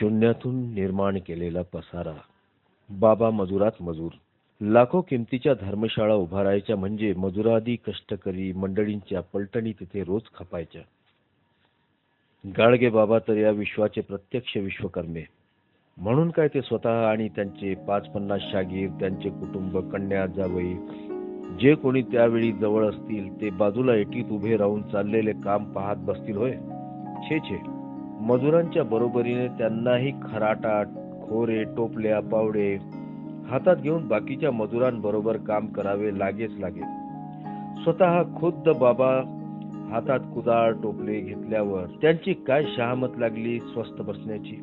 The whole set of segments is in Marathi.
शून्यातून निर्माण केलेला पसारा. बाबा मजुरात मजूर. लाखो किमतीच्या धर्मशाळा उभारायच्या म्हणजे मजुरादी कष्टकरी मंडळींच्या पलटणी तिथे रोज खपायच्या. गाडगे बाबा तर या विश्वाचे प्रत्यक्ष विश्वकर्मे. म्हणून काय ते स्वतः आणि त्यांचे पाच पन्नास शागीर त्यांचे कुटुंब कन्या जावई जे कोणी त्यावेळी जवळ असतील ते बाजूला एटीत उभे राहून चाललेले काम पाहत बसतील होय? छे छे. मजुरांच्या बरोबरीने त्यांनाही खराटा खोरे टोपल्या पावडे हातात घेऊन बाकीच्या मजुरांबरोबर काम करावे लागेच लागे स्वतः खुद्द बाबा हातात कुदाळ टोपले घेतल्यावर त्यांची काय शहामत लागली स्वस्त बसण्याची?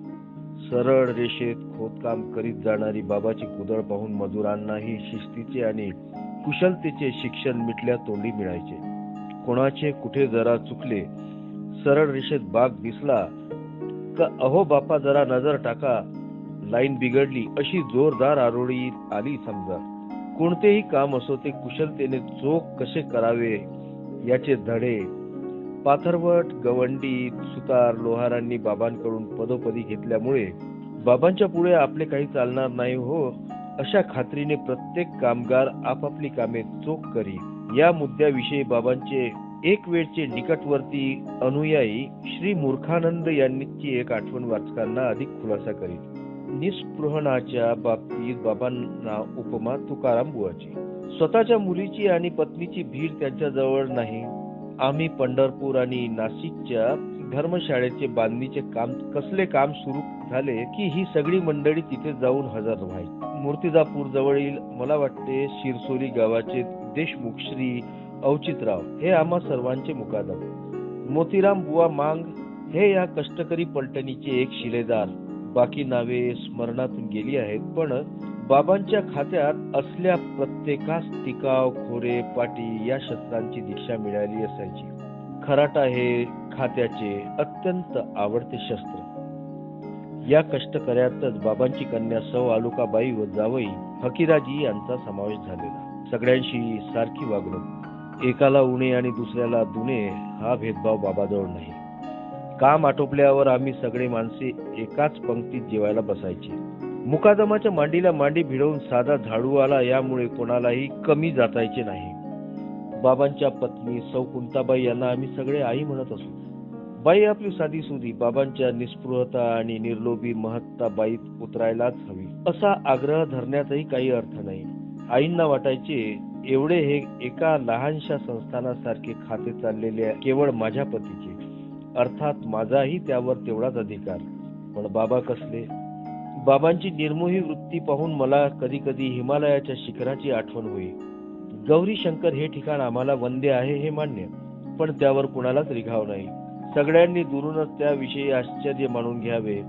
सरळ रेषेत खोदकाम करीत जाणारी बाबाची कुदळ पाहून मजुरांनाही शिस्तीचे आणि कुशलतेचे शिक्षण मिटल्या तोंडी मिळायचे. कोणाचे कुठे जरा चुकले सरळ रेषेत बाग दिसला का अहो बापा जरा नजर टाका. लाईन बिघडली अशी जोरदार आरोळी आली समजा. कोणतेही काम असो ते कुशलतेने चोख कसे करावे याचे धडे. पाथरवट गवंडी सुतार लोहारांनी बाबांकडून पदोपदी घेतल्यामुळे बाबांच्या पुढे आपले काही चालणार नाही हो. अशा खात्रीने प्रत्येक कामगार आपापली कामे चोख करी. या मुद्द्याविषयी बाबांचे एक वेळचे निकटवर्ती अनुयायी श्री मूर्खानंद यांची एक आठवण वाचकांना अधिक खुलासा करीत निस्पृहणाच्या बाबतीत बाबांना उपमा तुकाराम बुवाची. स्वतःच्या मुलीची आणि पत्नीची भीड त्यांच्या जवळ नाही. आम्ही पंढरपूर आणि नाशिकच्या धर्मशाळेचे बांधणीचे काम कसले काम सुरू झाले की ही सगळी मंडळी तिथे जाऊन हजर व्हायची. मूर्तिजापूर जवळील मला वाटते शिरसोली गावाचे देशमुख श्री अवचितराव हे आम्हा सर्वांचे मुकादम. मोतीराम बुवा मांग हे या कष्टकरी पलटणीचे एक शिलेदार. बाकी नावे स्मरणातून गेली आहेत पण बाबांच्या खात्यात असल्या प्रत्येकास टिकाव खोरे पाटी या शस्त्रांची दीक्षा मिळाली असायची. खराटा हे खात्याचे अत्यंत आवडते शस्त्र. या कष्टकऱ्यातच बाबांची कन्या सौ आलुकाबाई व जावई हकीराजी यांचा समावेश झालेला. सगळ्यांशी सारखी वागणूक. एकाला उणे आणि दुसऱ्याला दुणे हा भेदभाव बाबाजवळ नाही. काम आटोपल्यावर आम्ही सगळे माणसे एकाच पंक्तीत जेवायला बसायचे. मुकादमाच्या मांडीला मांडी भिडवून साधा झाडू आला यामुळे कोणालाही कमी जातायचे नाही. बाबांच्या पत्नी सौ कुंताबाई यांना आम्ही सगळे आई म्हणत असू. बाई आपली साधी सुधी बाबांच्या निस्पृहता आणि निर्लोभी महत्ता बाईत उतरायलाच हवी. असा आग्रह धरण्यातही काही अर्थ नाही. आईंना वाटायचे एवढे हे एका लहानशा संस्थानासारखे खाते चाललेले केवळ माझ्या पतीचे. अर्थात माझाही त्यावर तेवढाच अधिकार. पण बाबा कसले? बाबांची निर्मोही वृत्ती पाहून मला कधी कधी हिमालयाच्या शिखराची आठवण होई. गौरी शंकर हे ठिकाण आम्हाला वंदे आहे हे मान्य पण त्यावर कुणालाच रिघाव नाही. सगळ्यांनी दुरूनच त्याविषयी आश्चर्य मानून घ्यावे.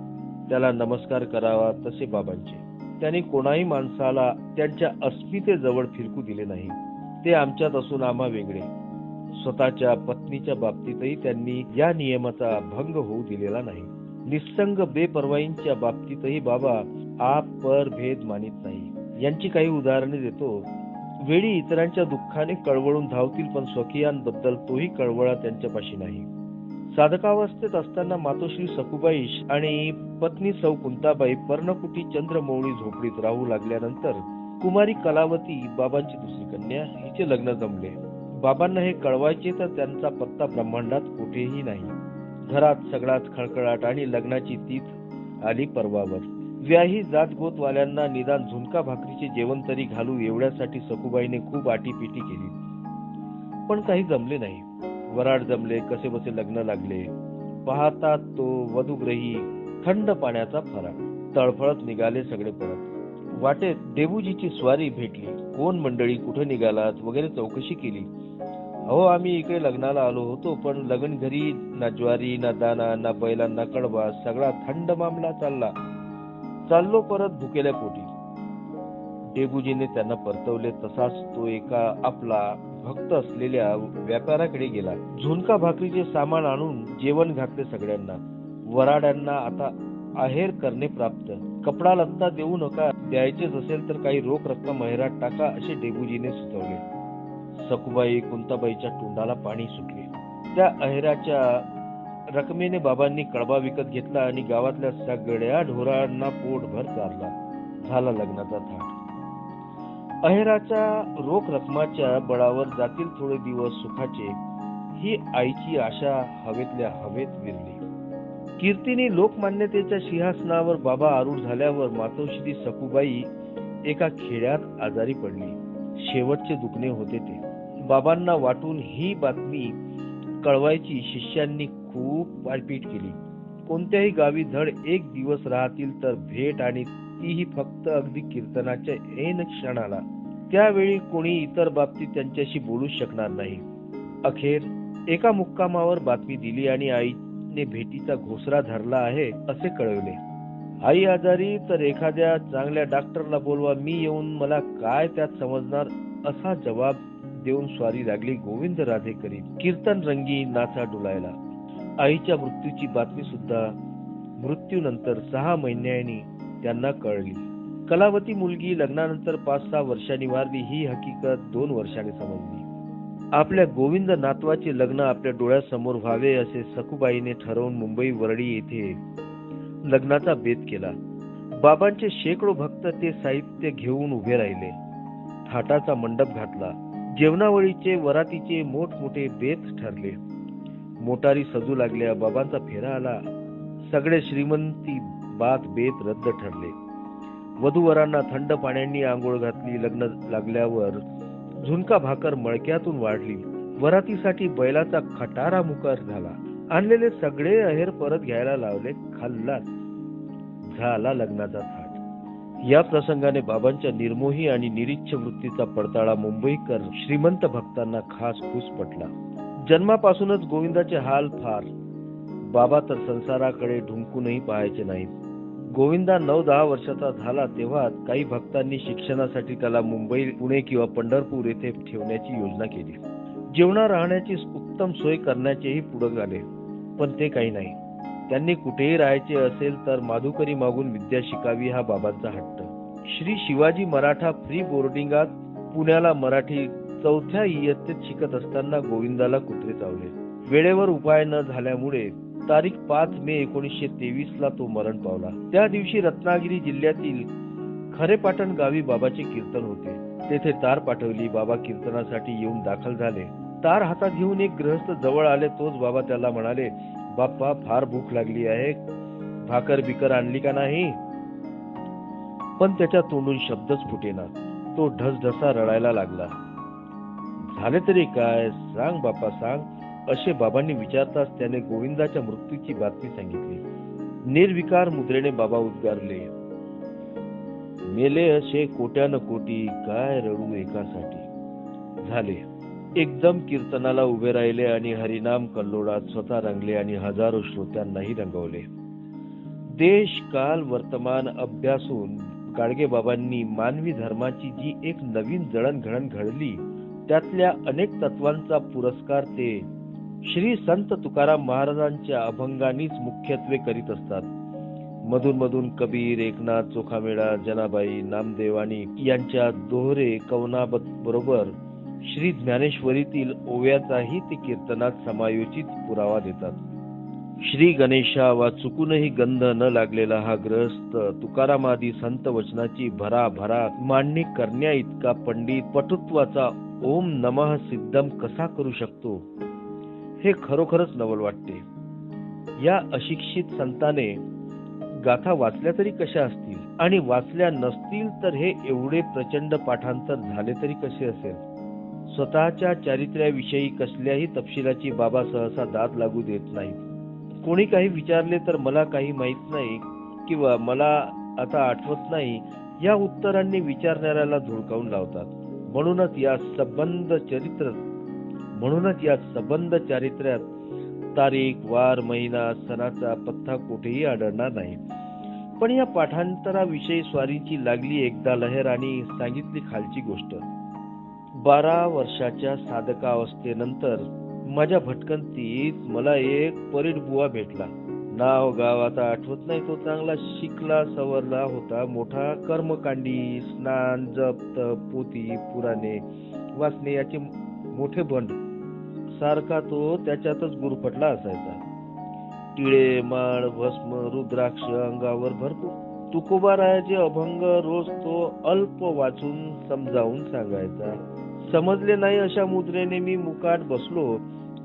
त्याला नमस्कार करावा तसे बाबांचे. त्यांनी कोणाही माणसाला त्यांच्या अस्मितेजवळ फिरकू दिले नाही. ते आमच्यात असून आम्हा वेगळे. स्वतःच्या पत्नीच्या बाबतीतही त्यांनी या नियमाचा भंग होऊ दिलेला नाही. निसंग बेपरवाईंच्या बाबतीतही बाबा आप पर भेद मानित नाही. यांची काही उदाहरणे देतो. वेळी इतरांच्या दुःखाने कळवळून धावतील पण स्वकीयांबद्दल तोही कळवळा त्यांच्यापाशी नाही. साधकावस्थेत असताना मातोश्री सकुबाई आणि पत्नी सौ कुंताबाई पर्णकुटी चंद्रमौळी झोपडीत राहू लागल्यानंतर कुमारी कलावती बाबांची दुसरी कन्या हिचे लग्न जमले. बाबांना हे कळवायचे तर त्यांचा पत्ता ब्रह्मांडात कुठेही नाही. घरात सगळाच खळखळाट आणि लग्नाची तीथ आली पर्वावर. व्याही जात गोतवाल्यांना निदान झुणका भाकरीचे जेवण तरी घालू एवढ्यासाठी सखुबाईने खूप आटीपिटी केली. पण काही जमले नाही. वराड जमले कसे बसे लग्न लागले. पाहता तो वधुग्रही थंड पाण्याचा फराळ. तळफळत निघाले सगळे परत. वाटेत देबूजीची स्वारी भेटली. कोण मंडळी कुठे निघालात? वगैरे चौकशी केली. अहो आम्ही इकडे लग्नाला आलो होतो पण लग्न घरी ना ज्वारी ना दाना ना बैलांना कडवा सगळा थंड मामला चालला. चाललो परत भुकेल्या पोटी. डेबूजीने त्यांना परतवले तसाच तो एका आपला भक्त असलेल्या व्यापाऱ्याकडे गेला. झुणका भाकरीचे सामान आणून जेवण घातले सगळ्यांना. वराड्यांना आता आहेर करणे प्राप्त. कपडा लत्ता देऊ नका द्यायचेच असेल तर काही रोख रक्कम महिरात टाका असे डेबूजीने सुचवले. सकुबाई कुंताबाईच्या तोंडाला पाणी सुटले. त्या अहेराच्या रकमेने बाबांनी कळबा विकत घेतला आणि गावातल्या सगळ्या ढोरांना पोटभर चारला. झाला लग्नाचा थाट. अहेराच्या रोख रकमाच्या बळावर जातील थोडे दिवस सुखाचे ही आईची आशा हवेतल्या हवेत विरली. कीर्तीने लोकमान्यतेच्या सिंहासनावर बाबा आरूढ झाल्यावर मातोश्री सखूबाई एका खेड्यात आजारी पडली. शेवटचे दुखणे होते ते. बाबांना वाटून ही बातमी कळवायची शिष्यांनी खूप पायपीट केली. कोणत्याही गावी धड एक दिवस राहतील तर भेट आणि तीही फक्त अगदी कीर्तनाच्या ऐन क्षणाला त्यावेळी कोणी इतर बाबतीत त्यांच्याशी बोलू शकणार नाही. अखेर एका मुक्कामावर बातमी दिली आणि आईने भेटीचा घोसरा धरला आहे असे कळवले. आई आजारी तर एखाद्या चांगल्या डॉक्टरला बोलवा मी येऊन मला काय त्यात समजणार? असा जबाब देऊन स्वारी लागली गोविंद राधे करीत कीर्तन रंगी नाचा डुलायला. आईच्या मृत्यूची बातमी सुद्धा मृत्यूनंतर सहा महिन्यांनी त्यांना कळली. कलावती मुलगी लग्नानंतर पाच सहा वर्षांनी वारली ही हकीकत दोन वर्षाने समजली. आपल्या गोविंद नातवाचे लग्न आपल्या डोळ्यासमोर व्हावे असे सखुबाईने ठरवून मुंबई वरळी येथे लग्नाचा बेत केला. बाबांचे शेकडो भक्त ते साहित्य घेऊन उभे राहिले. थाटाचा मंडप घातला. जेवणावळीचे वरातीचे मोठमोठे बेत ठरले. मोटारी सजू लागल्या बाबांचा फेरा आला. सगळे श्रीमंती बात बेत रद्द ठरले. वधूवरांना थंड पाण्याने आंघोळ घातली लग्न लागल्यावर झुणका भाकर मळक्यातून वाढली. वरातीसाठी बैलाचा खटारा मुकार झाला. आणलेले सगळे अहेर परत घ्यायला लावले खाल्ला झाला लग्नाचा थाट. या प्रसंगाने बाबांच्या निर्मोही आणि निरीच्छ वृत्तीचा पडताळा मुंबईकर श्रीमंत भक्तांना खास खुस पटला. जन्मापासूनच गोविंदाचे हाल फार. बाबा तर संसाराकडे ढुंकूनही पाहायचे नाहीत. गोविंदा नऊ दहा वर्षाचा झाला तेव्हा काही भक्तांनी शिक्षणासाठी त्याला मुंबई पुणे किंवा पंढरपूर येथे ठेवण्याची योजना केली. जेवणा राहण्याची उत्तम सोय करण्याचेही पुढे आले पण ते काही नाही. त्यांनी कुठेही राहायचे असेल तर माधुकरी मागून विद्या शिकावी हा बाबांचा हट्ट. श्री शिवाजी मराठा फ्री बोर्डिंगात पुण्याला मराठी चौथ्या इयत्तेत शिकत असताना गोविंदाला कुत्रे चावले. वेळेवर उपाय न झाल्यामुळे तारीख पाच मे एकोणीसशे तेवीस ला तो मरण पावला. त्या दिवशी रत्नागिरी जिल्ह्यातील खरेपाटण गावी बाबाचे कीर्तन होते. तेथे तार पाठवली. बाबा कीर्तनासाठी येऊन दाखल झाले. तार हातात घेऊन एक ग्रहस्थ जवळ आले. तोच बाबा त्याला म्हणाले बाप्पा फार भूक लागली आहे. भाकर बिकर आणली का नाही? पण त्याच्या तोंडून शब्दच फुटेना. तो ढसढसा रडायला लागला. झाले तरी काय? सांग बाप्पा सांग. असे बाबांनी विचारताच त्याने गोविंदाच्या मृत्यूची बातमी सांगितली. निर्विकार मुद्रेने बाबा उद्गारले मेले असे कोट्यान कोटी काय रडू एकासाठी? झाले. एकदम कीर्तनाला उभे राहिले आणि हरिनाम कल्लोळात स्वतः रंगले आणि हजारो श्रोत्यांनाही रंगवले. देश काल वर्तमान अभ्यासून गाडगे बाबांनी मानवी धर्माची जी एक नवीन जडणघडण घडली त्यातल्या अनेक तत्वांचा पुरस्कार ते श्री संत तुकाराम महाराजांच्या अभंगानीच मुख्यत्वे करीत असतात. मधून मधून कबीर एकनाथ चोखामेळा जनाबाई नामदेवानी यांच्या दोहरे कवनाबत बरोबर श्री ज्ञानेश्वरीतील ओव्याचाही ते कीर्तनात समायोजित पुरावा देतात. श्री गणेशा वा चुकूनही गंध न लागलेला हा ग्रहस्थ तुकारामादी संत वचनाची भराभरा मांडणी करण्या इतका पंडित पटुत्वाचा ओम नमः सिद्धम कसा करू शकतो? हे खरोखरच नवल वाटते. या अशिक्षित संताने गाथा वाचल्या तरी कशा असतील? आणि वाचल्या नसतील तर हे एवढे प्रचंड पाठांतर झाले तरी कसे असेल? स्वतःच्या चारित्र्याविषयी कसल्याही तपशिलाची बाबा सहसा दाद लागू देत नाहीत. कोणी काही विचारले तर मला काही माहीत नाही किंवा मला आता आठवत नाही या उत्तरांनी विचारणाऱ्याला धुडकावून लावतात. म्हणूनच या संबंध चरित्र म्हणूनच या संबंध चारित्र्यात तारीख वार महिना सणाचा पत्ता कुठेही आढळणार नाही. पण या पाठांतराविषयी स्वारीची लागली एकदा लहर आणि सांगितली खालची गोष्ट. बारा वर्षाच्या साधकावस्थेनंतर माझ्या भटकंतीत मला एक परीड बुवा भेटला. नाव गाव आता आठवत नाही तो चांगला शिकला सवरला होता मोठा कर्मकांडी स्नान जप तप पोती पुराणे वाचणे याचे मोठे बंड. सारखा तो त्याच्यातच गुरफटला असायचा. टिळे माळ भस्म रुद्राक्ष अंगावर भरपूर. तुकोबारायाचे अभंग रोज तो अल्प वाचून समजावून सांगायचा. समजले नाही अशा मुद्रेने मी मुकाट बसलो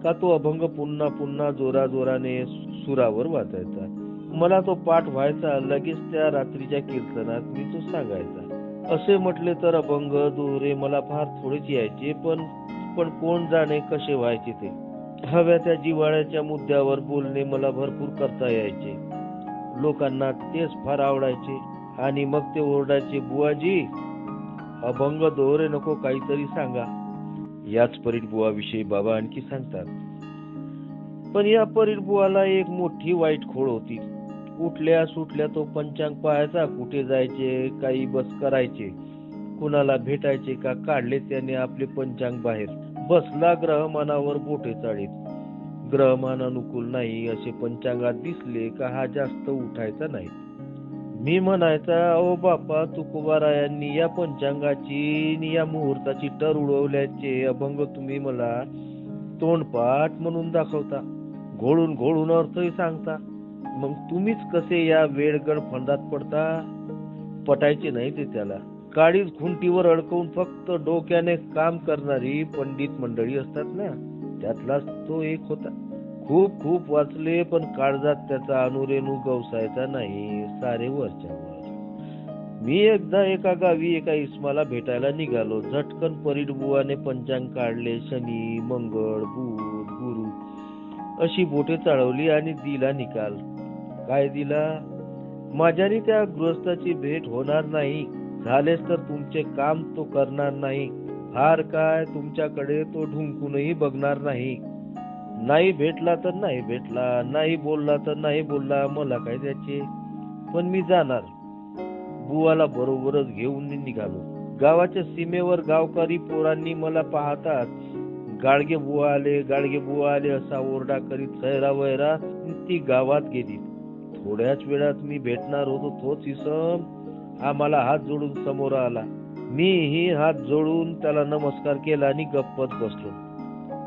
का तो अभंग पुन्हा पुन्हा जोरा जोराने सुरावर वाचायचा. मला तो पाठ व्हायचा लगेच त्या रात्रीच्या कीर्तनात मी तो सांगायचा. असे म्हटले तर अभंग दोरे मला फार थोडेच यायचे पण पण कोण जाणे कसे व्हायचे ते? हव्या त्या जिव्हाळ्याच्या मुद्द्यावर बोलणे मला भरपूर करता यायचे. लोकांना तेच फार आवडायचे. आणि मग ते ओरडायचे बुवाजी अभंग दोहरे नको काहीतरी सांगा. याच परीट बुवा विषयी बाबा आणखी सांगतात. पण या परीट बुवाला एक मोठी वाईट खोड होती. उठल्या सुटल्या तो पंचांग पाहायचा कुठे जायचे काही बस करायचे. कुणाला भेटायचे का काढले त्याने आपले पंचांग बाहेर. बसला ग्रहमानावर बोटे चाळीत. ग्रहमान अनुकूल नाही असे पंचांगात दिसले का हा जास्त उठायचा नाही. मी म्हणायचा अहो बापा तुकोबारायांनी या पंचांगाची आणि या मुहूर्ताची टर उडवल्याचे अभंग तुम्ही मला तोंडपाठ म्हणून दाखवता. घोळून घोळून अर्थही सांगता. मग तुम्हीच कसे या वेळगड फंदात पडता? पटायचे नाही ते त्याला. काळीच खुंटीवर अडकवून फक्त डोक्याने काम करणारी पंडित मंडळी असतात ना? त्यातलाच तो एक होता. खूप खूप वाचले पण काळजात त्याचा अनुरेणू गवसायचा नाही सारे वरच्यावर मी एकदा एका गावी एका इस्माला भेटायला निघालो. झटकन परीड बुवाने पंचांग काढले शनी मंगळ बुध गुरु. अशी बोटे चढवली आणि दिला निकाल. काय दिला? माझ्याने त्या गृहस्थाची भेट होणार नाही. झालेच तर तुमचे काम तो करणार नाही. फार काय तुमच्याकडे तो ढुंकूनही बघणार नाही. नाही भेटला तर नाही भेटला नाही बोलला तर नाही बोलला मला काय त्याचे पण मी जाणार. बुवाला बरोबरच घेऊन निघालो. गावाच्या सीमेवर गावकरी पोरांनी मला पाहतात गाडगे बुवा आले गाडगे बुवा आले असा ओरडा करीत सैरा वैरा ती गावात गेली. थोड्याच वेळात मी भेटणार होतो तोच इसम आम्हाला हात जोडून समोर आला. मीही हात जोडून त्याला नमस्कार केला आणि गप्पत बसलो.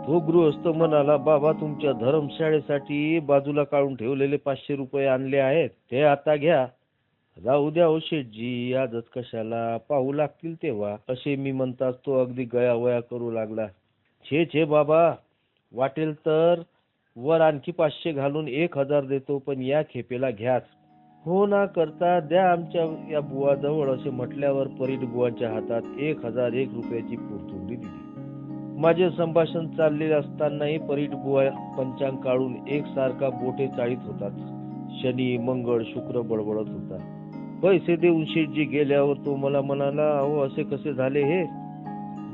तो गृहस्थ म्हणाला बाबा तुमच्या धर्मशाळेसाठी बाजूला काढून ठेवलेले पाचशे रुपये आणले आहेत. ते आता घ्या. राहू द्या हो शेठजी आजच कशाला पाहू लागतील तेव्हा असे मी म्हणताच तो अगदी गयावया करू लागला. छे छे बाबा वाटेल तर वर आणखी पाचशे घालून एक हजार देतो पण या खेपेला घ्याच. हो ना करता द्या आमच्या या बुवाजवळ असे म्हटल्यावर परीट बुवाच्या हातात एक हजार एक रुपयाची पुरतुंडी दिली. माझे संभाषण चाललेले असतानाही परीट बुवा पंचांग काढून एकसारखा बोटे चाळीत होतात शनी मंगळ शुक्र बडबडत होता. पैसे देऊन शेटजी गेल्यावर तो मला म्हणाला अहो असे कसे झाले हे?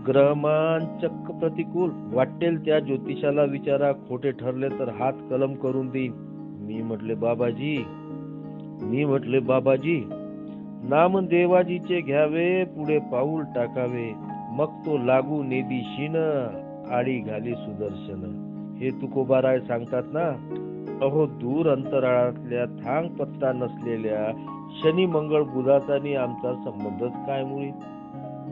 ग्रहमान चक्क प्रतिकूल. वाटेल त्या ज्योतिषाला विचारा. खोटे ठरले तर हात कलम करून देईन. मी म्हटले बाबाजी मी म्हटले बाबाजी नाम देवाजीचे घ्यावे पुढे पाऊल टाकावे. मग तो लागू नेदिशीन आडी घाली सुदर्शन. हे तुकोबाराय सांगतात ना अहो दूर अंतराळातल्या थांग पत्ता नसलेल्या शनी मंगळ बुधाचा आमचा संबंधच काय मुळी?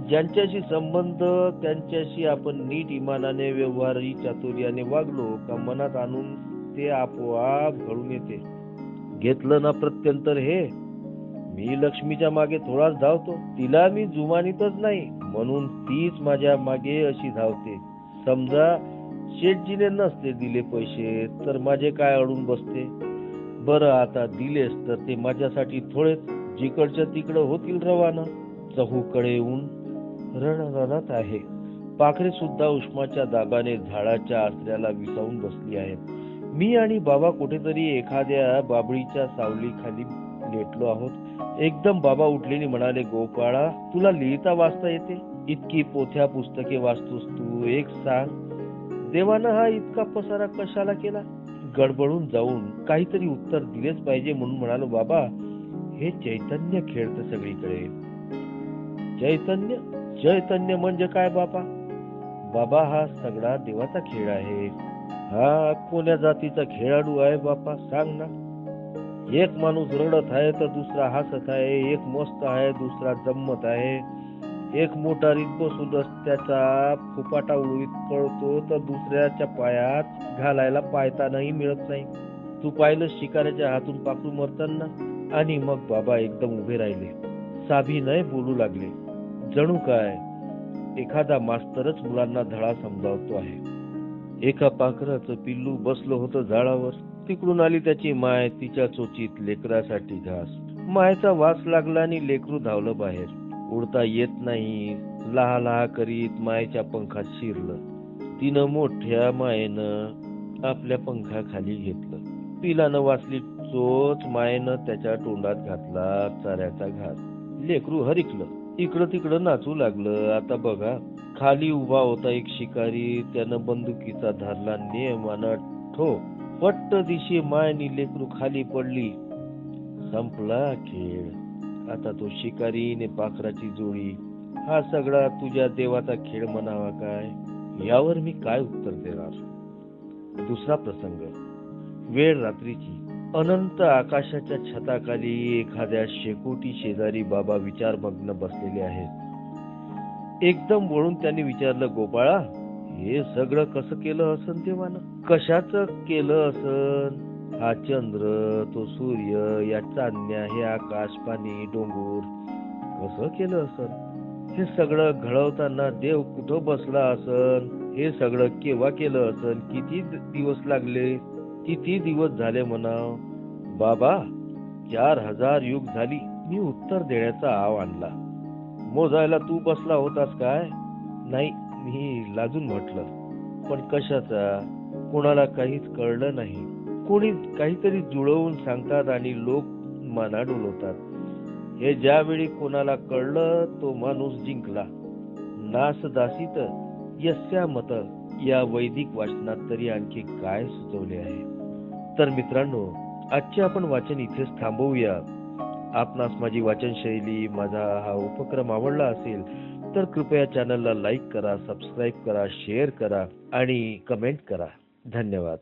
ज्यांच्याशी संबंध त्यांच्याशी आपण नीट इमानाने व्यवहारी चातुर्याने वागलो का मनात आणून ते आपोआप घडून येते? घेतलं ना प्रत्यंतर हे. मी लक्ष्मीच्या मागे थोडाच धावतो. तिला मी जुमानीतच नाही म्हणून तीच माझ्या मागे अशी धावते. समजा शेठजीने नसते दिले पैसे तर माझे काय अडून बसते? बरं आता दिलेस तर ते माझ्यासाठी थोडेच. जिकडच्या तिकडं होतील रवाना. चहूकडे येऊन रणरणत आहे. पाखरे सुद्धा उष्माच्या दाबाने झाडाच्या आसऱ्याला विसावून बसली आहेत. मी आणि बाबा कुठेतरी एखाद्या बाबळीच्या सावलीखाली लेटलो आहोत. एकदम बाबा उठले म्हणाले गोपाळा तुला लिहिता वाचता येते? इतकी पोथ्या पुस्तके वाचतोस तू एक सांग. देवानं हा इतका पसारा कशाला केला? गडबडून जाऊन काहीतरी उत्तर दिलेच पाहिजे म्हणून म्हणालो बाबा हे चैतन्य खेळत सगळीकडे. चैतन्य? चैतन्य म्हणजे काय बाबा बाबा हा सगळा देवाचा खेळ आहे. हा कोण्या जातीचा खेळाडू आहे बापा? सांग ना. एक माणूस रडत आहे तर दुसरा हसत आहे. एक मस्त आहे दुसरा जम्मत आहे. एक मोठा बसून रस्त्याचा फुपाटा उडवीत पळतो तर दुसऱ्याच्या पायात घालायला पायतानाही मिळत नाही. तू पाहिलं शिकाऱ्याच्या हातून पाखरू मरताना आणि मग बाबा एकदम उभे राहिले. साभिनय बोलू लागले. जणू काय? एखादा मास्तरच मुलांना धडा समजावतो आहे. एका पाखराचं पिल्लू बसलं होतं झाडावर. तिकडून आली त्याची माय तिच्या चोचीत लेकरासाठी घास. मायचा वास लागला आणि लेकरू धावलं बाहेर. उडता येत नाही. लहा लहा करीत मायेच्या पंखात शिरलं. तिनं मोठ्या मायेनं आपल्या पंखाखाली घेतलं. पिलानं वाचली चोच मायेनं त्याच्या तोंडात घातला चाऱ्याचा घास. लेकरू हरिकलं. इकडं तिकडं नाचू लागलं. आता बघा. खाली उभा होता एक शिकारी. त्यानं बंदुकीचा धरला नियमानं ठो पट्ट दिशी मायनी लेकरू खाली पडली. संपला खेळ. आता तो शिकारीने पाखराची जोडी. हा सगळा तुझ्या देवाचा खेळ म्हणावा काय? यावर मी काय उत्तर देणार? दुसरा प्रसंग. वेळ रात्रीची. अनंत आकाशाच्या छताखाली एखाद्या शेकोटी शेजारी बाबा विचारमग्न बसलेले आहेत. एकदम वळून त्यांनी विचारलं गोपाळा हे सगळं कसं केलं असन देवानं कशाच केलं असन? हा चंद्र तो सूर्य या चांदण्या हे आकाश पाणी डोंगर कसं केलं असन? हे सगळं घडवताना देव कुठं बसला असन? हे सगळं केव्हा केलं असन? किती दिवस लागले? किती दिवस झाले म्हणाव? बाबा चार हजार युग झाली. मी उत्तर देण्याचा आव आणला. मोजायला तू बसला होतास काय? नाही मी लाजून म्हटलं. पण कशाचा? कोणाला काहीच कळलं नाही. कोणी काहीतरी जुळवून सांगतात आणि लोक मना डोलवतात हे ज्यावेळी कोणाला कळलं तो माणूस जिंकला. नासदासीत यस्या मत या वैदिक वाचनात तरी आणखी काय सुचवले आहे? तर मित्रांनो आजचे आपण वाचन इथेच थांबवूया. आपणास माझी वाचनशैली माझा हा उपक्रम आवडला असेल तर कृपया चॅनलला लाईक करा सबस्क्राईब करा शेअर करा आणि कमेंट करा. धन्यवाद.